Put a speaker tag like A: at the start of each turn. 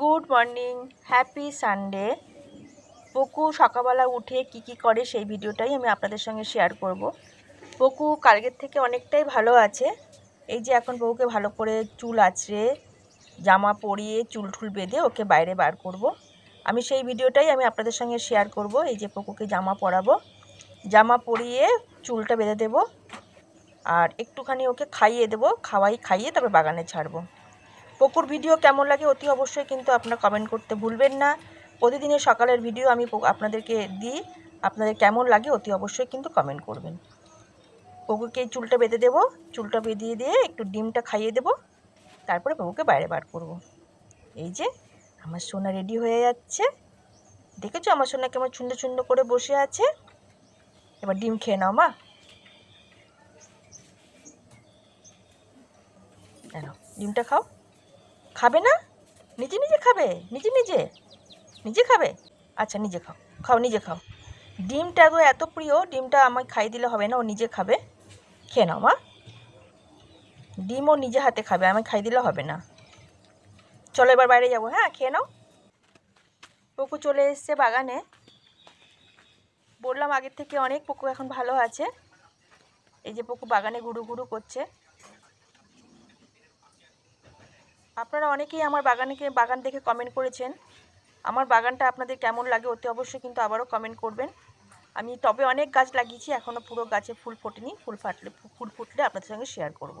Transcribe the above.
A: Good morning, happy Sunday. পকু সকালবেলা উঠে কি কি করে সেই ভিডিওটাই আমি আপনাদের সঙ্গে শেয়ার করব। পকু কালকের থেকে অনেকটাই ভালো আছে। এই যে এখন বউকে ভালো করে চুল আঁচড়ে, জামা পরিয়ে, চুল ঠুল বেঁধে ওকে বাইরে বার করব। আমি সেই ভিডিওটাই আমি আপনাদের সঙ্গে শেয়ার করব। এই যে পকুকে জামা পরাবো, জামা পরিয়ে চুলটা বেঁধে দেবো, আর একটুখানি ওকে খাইয়ে দেবো, খাওয়াই খাইয়ে তবে বাগানে ছাড়বো। পকুর ভিডিও কেমন লাগে অতি অবশ্যই কিন্তু আপনারা কমেন্ট করতে ভুলবেন না। প্রতিদিনের সকালের ভিডিও আমি আপনাদেরকে দিই। আপনাদের কেমন লাগে অতি অবশ্যই কিন্তু কমেন্ট করবেন। এই চুলটা বেঁধে দেবো। চুলটা বেঁধিয়ে দিয়ে একটু ডিমটা খাইয়ে দেবো। তারপরে পকুকে বাইরে বার করব। এই যে, আমার সোনা রেডি হয়ে যাচ্ছে। দেখেছ আমার সোনা কেমন সুন্দর সুন্দর করে বসে আছে? এবার ডিম খেয়ে নাও, মা। ডিমটা খাও। খাবে না? নিজে নিজে খাবে? নিজে নিজে? নিজে খাবে? আচ্ছা নিজে খাও। খাও, নিজে খাও। ডিমটা তো এত প্রিয়, ডিমটা আমায় খাই দিলে হবে না, ও নিজে খাবে। খেয়ে নাও, মা। ডিম ও নিজে হাতে খাবে আমি খাই দিলে হবে না। চলো এবার বাইরে যাব হ্যাঁ? খেয়ে নাও। পকু চলে এসছে বাগানে। বললাম আগের থেকে অনেক পকু এখন ভালো আছে। এই যে পকু বাগানে গুরু গুরু করছে। আপনারা অনেকেই আমার বাগানেকে, বাগান দেখে কমেন্ট করেছেন। আমার বাগানটা আপনাদের কেমন লাগে অতি অবশ্যই কিন্তু আবারও কমেন্ট করবেন। আমি তবে অনেক গাছ লাগিয়েছি এখনও পুরো গাছে ফুল ফোটেনি, ফুল ফাটলে, ফুল ফুটলে আপনাদের সঙ্গে শেয়ার করব।